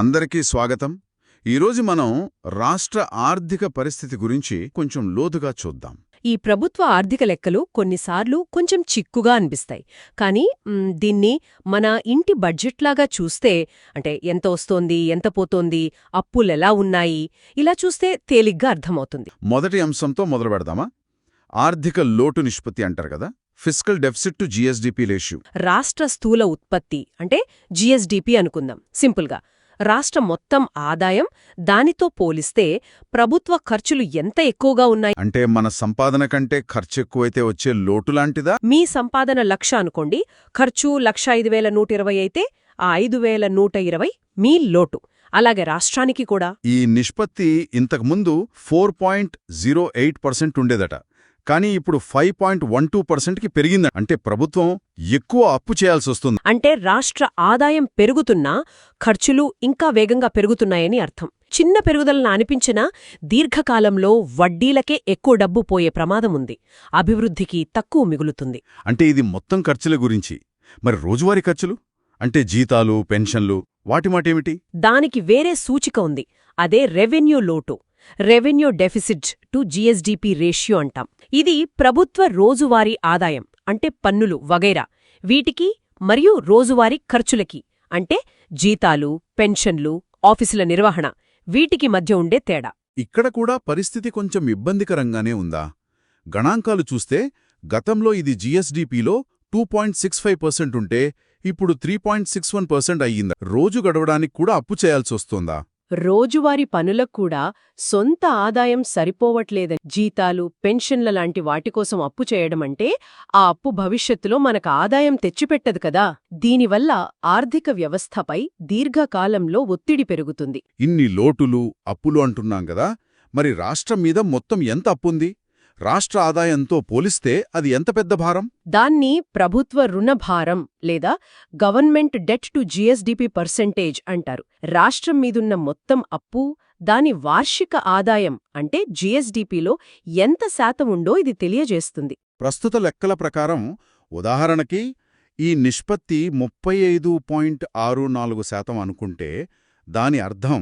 అందరికీ స్వాగతం. ఈరోజు మనం రాష్ట్ర ఆర్థిక పరిస్థితి గురించి కొంచెం లోతుగా చూద్దాం. ఈ ప్రభుత్వ ఆర్థిక లెక్కలు కొన్నిసార్లు కొంచెం చిక్కుగా అనిపిస్తాయి. కానీ దీన్ని మన ఇంటి బడ్జెట్లాగా చూస్తే అంటే ఎంత వస్తోంది ఎంత పోతోంది అప్పులెలా ఉన్నాయి ఇలా చూస్తే తేలిగ్గా అర్థమవుతుంది. మొదటి అంశంతో మొదలు పెడదామా? ఆర్థిక లోటు నిష్పత్తి అంటారు కదా physical deficit to GSDP ratio. రాష్ట్ర స్థూల ఉత్పత్తి అంటే జీఎస్డిపి అనుకుందాం. సింపుల్గా రాష్ట్ర మొత్తం ఆదాయం దానితో పోలిస్తే ప్రభుత్వ ఖర్చులు ఎంత ఎక్కువగా ఉన్నాయి? అంటే మన సంపాదన కంటే ఖర్చు ఎక్కువైతే వచ్చే లోటు లాంటిదా? మీ సంపాదన లక్ష అనుకోండి. ఖర్చు లక్ష ఐదు వేల నూట ఇరవై అయితే ఆ ఐదు వేల నూట ఇరవై మీ లోటు. అలాగే రాష్ట్రానికి కూడా. ఈ నిష్పత్తి ఇంతకుముందు four point zero eight percent ఉండేదట. కానీ ఇప్పుడు ఫైవ్ పాయింట్ వన్ టూ పర్సెంట్కి పెరిగింది అంటే ప్రభుత్వం ఎక్కువ అప్పు చేయాల్సి వస్తుంది అంటే రాష్ట్ర ఆదాయం పెరుగుతున్నా ఖర్చులు ఇంకా వేగంగా పెరుగుతున్నాయని అర్థం. చిన్న పెరుగుదలను అనిపించినా దీర్ఘకాలంలో వడ్డీలకే ఎక్కువ డబ్బు పోయే ప్రమాదం ఉంది. అభివృద్ధికి తక్కువ మిగులుతుంది. అంటే ఇది మొత్తం ఖర్చుల గురించి. మరి రోజువారీ ఖర్చులు? అంటే జీతాలు పెన్షన్లు వాటి మాటేమిటి? దానికి వేరే సూచిక ఉంది. అదే రెవెన్యూ లోటు. Revenue deficit to GSDP ratio అంటాం. ఇది ప్రభుత్వ రోజువారీ ఆదాయం అంటే పన్నులు వగైరా. వీటికి మరియు రోజువారీ ఖర్చులకి అంటే జీతాలు పెన్షన్లు ఆఫీసుల నిర్వహణ వీటికి మధ్య ఉండే తేడా. ఇక్కడ కూడా పరిస్థితి కొంచెం ఇబ్బందికరంగానే ఉందా? గణాంకాలు చూస్తే గతంలో ఇది జీఎస్డీపీలో two point six five percent ఉంటే ఇప్పుడు three point six one percent అయ్యిందా. రోజు గడవడానికి కూడా అప్పు చేయాల్సొస్తోందా రోజువారీ పనులకు కూడా సొంత ఆదాయం సరిపోవట్లేదని జీతాలు పెన్షన్ల లాంటి వాటి కోసం అప్పు చేయడమంటే ఆ అప్పు భవిష్యత్తులో మనకు ఆదాయం తెచ్చిపెట్టదు కదా. దీనివల్ల ఆర్థిక వ్యవస్థపై దీర్ఘకాలంలో ఒత్తిడి పెరుగుతుంది. ఇన్ని లోటులు అప్పులు అంటున్నాం కదా. మరి రాష్ట్రం మీద మొత్తం ఎంత అప్పుంది? రాష్ట్ర ఆదాయంతో పోలిస్తే అది ఎంత పెద్ద భారం? దాన్ని ప్రభుత్వ రుణభారం లేదా government debt to GSDP percentage అంటారు. రాష్ట్రం మీదున్న మొత్తం అప్పు దాని వార్షిక ఆదాయం అంటే జీఎస్డీపీలో ఎంత శాతం ఉందో ఇది తెలియజేస్తుంది. ప్రస్తుత లెక్కల ప్రకారం ఉదాహరణకి ఈ నిష్పత్తి ముప్పై ఐదు పాయింట్ ఆరు నాలుగు శాతం అనుకుంటే దాని అర్థం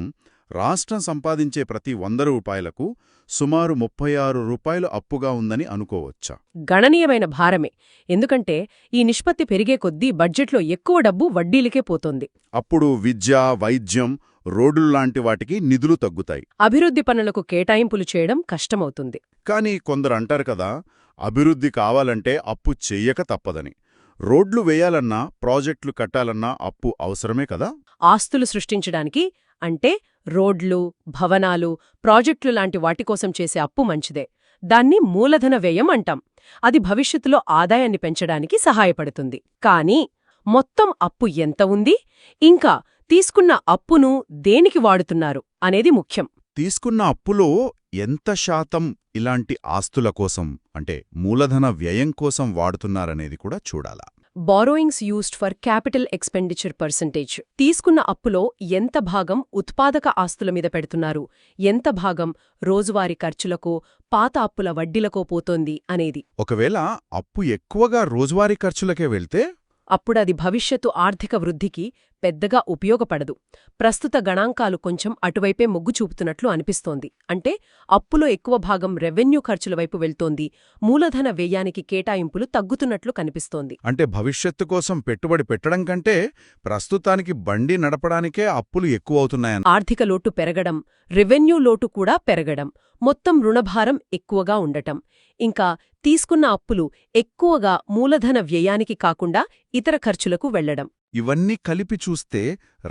రాష్ట్రం సంపాదించే ప్రతి వంద రూపాయలకు సుమారు ముప్పై ఆరు రూపాయలు అప్పుగా ఉందని అనుకోవచ్చా? గణనీయమైన భారమే. ఎందుకంటే ఈ నిష్పత్తి పెరిగే కొద్దీ బడ్జెట్లో ఎక్కువ డబ్బు వడ్డీలకే పోతోంది. అప్పుడు విద్య వైద్యం రోడ్లు లాంటి వాటికి నిధులు తగ్గుతాయి. అభివృద్ధి పనులకు కేటాయింపులు చేయడం కష్టమవుతుంది. కానీ కొందరు అంటారు కదా అభివృద్ధి కావాలంటే అప్పు చెయ్యక తప్పదని. రోడ్లు వేయాలన్నా ప్రాజెక్టులు కట్టాలన్నా అప్పు అవసరమే కదా? ఆస్తులు సృష్టించడానికి అంటే రోడ్లు భవనాలు ప్రాజెక్టులు లాంటి వాటికోసం చేసే అప్పు మంచిదే. దాన్ని మూలధన వ్యయం అంటాం. అది భవిష్యత్తులో ఆదాయాన్ని పెంచడానికి సహాయపడుతుంది. కానీ మొత్తం అప్పు ఎంత ఉంది? ఇంకా తీసుకున్న అప్పును దేనికి వాడుతున్నారు అనేది ముఖ్యం. తీసుకున్న అప్పులో ఎంత శాతం ఇలాంటి ఆస్తుల కోసం అంటే మూలధన వ్యయం కోసం వాడుతున్నారనేది కూడా చూడాలా. Borrowings used for capital expenditure percentage తీసుకున్న అప్పులో ఎంత భాగం ఉత్పాదక ఆస్తుల మీద పెడుతున్నారు? ఎంత భాగం రోజువారీ ఖర్చులకో పాత అప్పుల వడ్డీలకో పోతోంది అనేది. ఒకవేళ అప్పు ఎక్కువగా రోజువారీ ఖర్చులకే వెళ్తే అప్పుడది భవిష్యత్తు ఆర్థిక వృద్ధికి పెద్దగా ఉపయోగపడదు. ప్రస్తుత గణాంకాలు కొంచెం అటువైపే మొగ్గు చూపుతున్నట్లు అనిపిస్తోంది. అంటే అప్పులో ఎక్కువ భాగం రెవెన్యూ ఖర్చుల వైపు వెళ్తోంది. మూలధన వ్యయానికి కేటాయింపులు తగ్గుతున్నట్లు కనిపిస్తోంది. అంటే భవిష్యత్తు కోసం పెట్టుబడి పెట్టడం కంటే ప్రస్తుతానికి బండి నడపడానికే అప్పులు ఎక్కువవుతున్నాయన్న ఆర్థిక లోటు పెరగడం రెవెన్యూ లోటు కూడా పెరగడం మొత్తం రుణభారం ఎక్కువగా ఉండటం. ఇంకా తీసుకున్న అప్పులు ఎక్కువగా మూలధన వ్యయానికి కాకుండా ఇతర ఖర్చులకు వెళ్ళడం. ఇవన్నీ కలిపి చూస్తే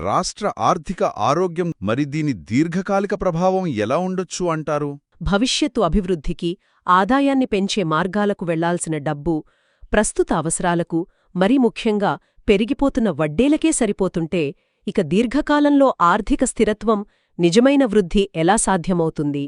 రాష్ట్ర ఆర్థిక ఆరోగ్యం మరి దీని దీర్ఘకాలిక ప్రభావం ఎలా ఉండొచ్చు అంటారు? భవిష్యత్తు అభివృద్ధికి ఆదాయాన్ని పెంచే మార్గాలకు వెళ్ళాల్సిన డబ్బు ప్రస్తుత అవసరాలకు మరీ ముఖ్యంగా పెరిగిపోతున్న వడ్డేలకే సరిపోతుంటే ఇక దీర్ఘకాలంలో ఆర్థిక స్థిరత్వం నిజమైన వృద్ధి ఎలా సాధ్యమవుతుంది?